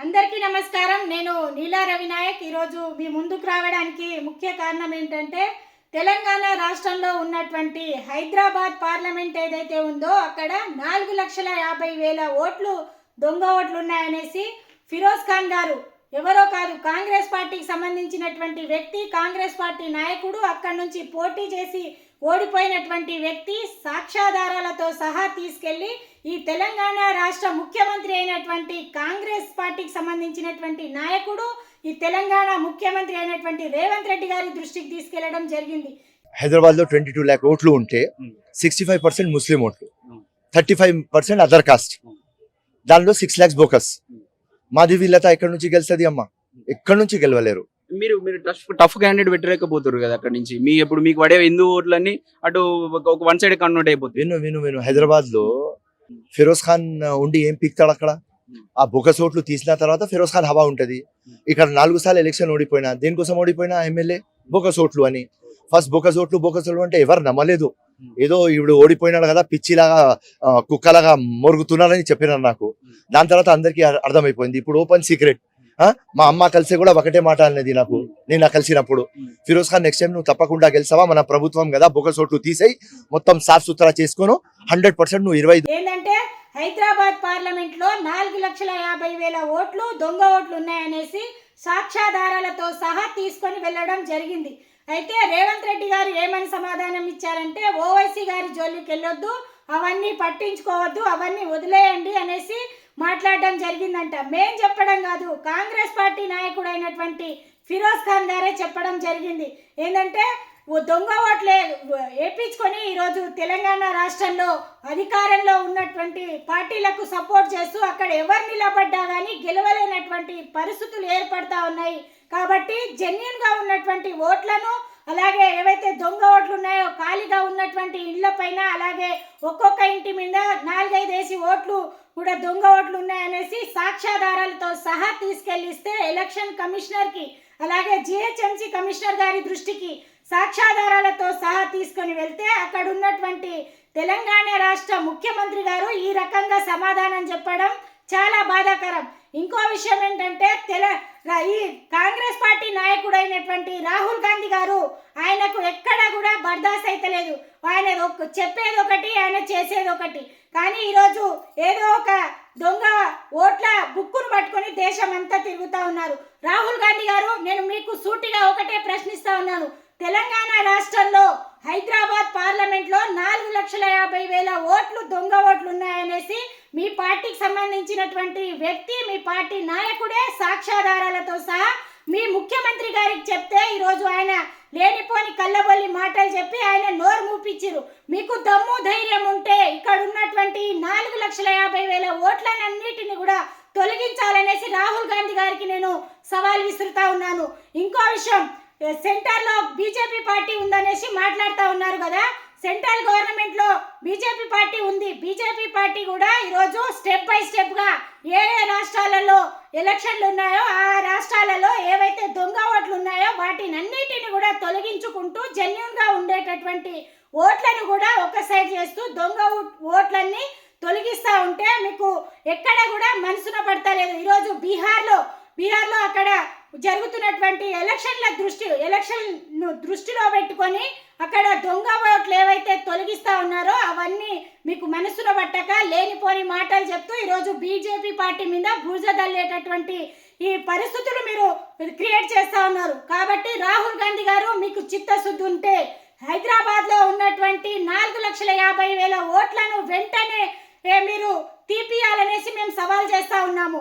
అందరికీ నమస్కారం. నేను నీలా రవినాయక్ ఈరోజు మీ ముందుకు రావడానికి ముఖ్య కారణం ఏంటంటే తెలంగాణ రాష్ట్రంలో ఉన్నటువంటి హైదరాబాద్ పార్లమెంట్ ఏదైతే ఉందో అక్కడ నాలుగు లక్షల యాభై వేల ఓట్లు దొంగ ఓట్లు ఉన్నాయనేసి ఫిరోజ్ ఖాన్ గారు ఎవరో కాదు కాంగ్రెస్ పార్టీకి సంబంధించినటువంటి వ్యక్తి కాంగ్రెస్ పార్టీ నాయకుడు అక్కడి నుంచి పోటీ చేసి ఓడిపోయినటువంటి వ్యక్తి సాక్ష్యాధారాలతో సహా తీసుకెళ్ళి ఈ తెలంగాణ రాష్ట్ర ముఖ్యమంత్రి అయినటువంటి కాంగ్రెస్ పార్టీకి సంబంధించినటువంటి నాయకుడు ఈ తెలంగాణ ముఖ్యమంత్రి అయినటువంటి రేవంత్ రెడ్డి గారి దృష్టికి తీసుకెళ్ళడం జరిగింది. హైదరాబాద్లో ట్వంటీ టూ ల్యాక్ ఓట్లు ఉంటే సిక్స్టీ ఫైవ్ పర్సెంట్ ముస్లిం ఓట్లు thirty five percent other caste దానిలో సిక్స్ ల్యాక్స్ బోకస్ మాది వీళ్ళతో ఎక్కడి నుంచి గెలుస్తుంది అమ్మా? ఎక్కడి నుంచి గెలవలేరు? మీరు మీరు టఫ్ టఫ్ క్యాండిడేట్ పెట్టలేకపోతారు కదా అక్కడ నుంచి. మీ ఇప్పుడు మీకు పడే హిందూ ఓట్లన్నీ అటు ఒక- వన్ సైడ్ కన్వర్ట్ అయిపోతుంది విను విను విను. హైదరాబాద్లో ఫిరోజ్ ఖాన్ ఉండి ఏం పీక్తాడు అక్కడ? ఆ బోకస్ ఓట్లు తీసిన తర్వాత ఫిరోజ్ ఖాన్ హవా ఉంటది. ఇక్కడ నాలుగు సార్లు ఎలక్షన్ ఓడిపోయినా దేనికోసం ఓడిపోయినా ఎమ్మెల్యే? బోకస్ ఓట్లు అని. ఫస్ట్ బోకస్ ఓట్లు బోకస్ ఓట్లు అంటే ఎవరు నమ్మలేదు. ఏదో ఇప్పుడు ఓడిపోయినాడు కదా పిచ్చిలాగా కుక్కలాగా మొరుగుతున్నారని చెప్పినారు నాకు. దాని తర్వాత అందరికీ అర్- అర్థమైపోయింది. ఇప్పుడు ఓపెన్ సీక్రెట్ మా అమ్మ కలిసి కూడా ఒకటే మాట అనేది నాకు. నేను కలిసినప్పుడు. ఫిరోజ్ ఖాన్ నెక్స్ట్ టైం నువ్వు తప్పకుండా గెలిచావా మన ప్రభుత్వం కదా బోకస్ ఓట్లు తీసేయి. మొత్తం సాఫ్ సుతరా చేసుకోను. హండ్రెడ్ పర్సెంట్ నువ్వు ఇరవై ఏంటంటే హైదరాబాద్ పార్లమెంట్లో నాలుగు లక్షల యాభై వేల ఓట్లు దొంగ ఓట్లు ఉన్నాయనేసి సాక్ష్యాధారాలతో సహా తీసుకొని వెళ్ళడం జరిగింది. అయితే రేవంత్ రెడ్డి గారు ఏమని సమాధానం ఇచ్చారంటే ఓవైసీ గారి జోలికి వెళ్ళొద్దు అవన్నీ పట్టించుకోవద్దు అవన్నీ వదిలేయండి అనేసి మాట్లాడడం జరిగిందంట. మేం చెప్పడం కాదు కాంగ్రెస్ పార్టీ నాయకుడైనటువంటి ఫిరోజ్ ఖాన్ గారే చెప్పడం జరిగింది. ఏంటంటే ఓ దొంగ ఓట్లే వేపించుకొని ఈరోజు తెలంగాణ రాష్ట్రంలో అధికారంలో ఉన్నటువంటి పార్టీలకు సపోర్ట్ చేస్తూ అక్కడ ఎవరు నిలబడ్డా కానీ గెలవలేనటువంటి పరిస్థితులు ఏర్పడతా ఉన్నాయి. కాబట్టి జెన్యున్గా ఉన్నటువంటి ఓట్లను అలాగే ఏవైతే దొంగ ఓట్లు ఉన్నాయో ఉన్నటువంటి ఇండ్ల పైన అలాగే ఒక్కొక్క ఇంటి మీద నాలుగైదు వేసి ఓట్లు కూడా దొంగ ఓట్లు ఉన్నాయనేసి సాక్ష్యాధారాలతో సహా తీసుకెళ్ళిస్తే ఎలక్షన్ కమిషనర్కి అలాగే జిహెచ్ఎంసీ కమిషనర్ గారి దృష్టికి సాక్ష్యాధారాలతో సహా తీసుకొని వెళ్తే అక్కడ ఉన్నటువంటి తెలంగాణ రాష్ట్ర ముఖ్యమంత్రి గారు ఈ రకంగా సమాధానం చెప్పడం చాలా బాధాకరం. ఇంకో విషయం ఏంటంటే తెల రా- ఈ కాంగ్రెస్ పార్టీ నాయకుడైనటువంటి రాహుల్ గాంధీ గారు ఆయనకు ఎక్కడ కూడా బర్దాస్ అయితలేదు ఆయన ఒక చెప్పేది ఒకటి ఆయన చేసేది ఒకటి కానీ ఈరోజు ఏదో ఒక దొంగ ఓట్ల బుక్కును పట్టుకొని దేశం అంతా తిరుగుతా ఉన్నారు. రాహుల్ గాంధీ గారు నేను మీకు సూటిగా ఒకటే ప్రశ్నిస్తా ఉన్నాను. తెలంగాణ రాష్ట్రంలో హైదరాబాద్ పార్లమెంట్లో నాలుగు లక్షల యాభై వేల ఓట్లు దొంగ ఓట్లు ఉన్నాయనేసి మీ పార్టీకి సంబంధించినటువంటి వ్యక్తి మీ పార్టీ నాయకుడే సాక్ష్యాధారాలతో సహా మీ ముఖ్యమంత్రి గారికి చెప్తే ఈరోజు ఆయన లేనిపోని కళ్ళబొల్లి మాటలు చెప్పి ఆయన నోరు మూపించారు మీకు దమ్ము ధైర్యం ఉంటే ఇక్కడ ఉన్నటువంటి నాలుగు లక్షల యాభై వేల ఓట్లనన్నిటిని కూడా తొలగించాలనేసి రాహుల్ గాంధీ గారికి నేను సవాల్ విసురుతా ఉన్నాను. ఇంకో విషయం సెంటర్లో బీజేపీ పార్టీ ఉందనేసి మాట్లాడుతూ ఉన్నారు కదా. సెంట్రల్ గవర్నమెంట్లో బీజేపీ పార్టీ ఉంది. బీజేపీ పార్టీ కూడా ఈరోజు స్టెప్ బై స్టెప్గా ఏ ఏ రాష్ట్రాలలో ఎలక్షన్లు ఉన్నాయో ఆ రాష్ట్రాలలో ఏవైతే దొంగ ఓట్లు ఉన్నాయో వాటిని అన్నిటిని కూడా తొలగించుకుంటూ జెన్యున్గా ఉండేటటువంటి ఓట్లను కూడా ఒక సైడ్ చేస్తూ దొంగ ఓట్- ఓట్లన్నీ తొలగిస్తూ ఉంటే మీకు ఎక్కడ కూడా మనసున పడతలేదు ఈరోజు బీహార్లో బీహార్లో అక్కడ జరుగుతున్నటువంటి ఎలక్షన్ల దృష్టి ఎలక్షన్ దృష్టిలో పెట్టుకొని అక్కడ దొంగ ఓట్లు ఏవైతే తొలగిస్తా ఉన్నారో అవన్నీ మీకు మనసులో పట్టక లేనిపోని మాటలు చెప్తూ ఈరోజు బీజేపీ పార్టీ మీద బూజదల్లేటటువంటి ఈ పరిస్థితులు మీరు క్రియేట్ చేస్తా ఉన్నారు. కాబట్టి రాహుల్ గాంధీ గారు మీకు చిత్తశుద్ధి ఉంటే హైదరాబాద్లో ఉన్నటువంటి నాలుగు లక్షల యాభై వేల ఓట్లను వెంటనే మీరు తీపియాలనేసి మేము సవాల్ చేస్తా ఉన్నాము.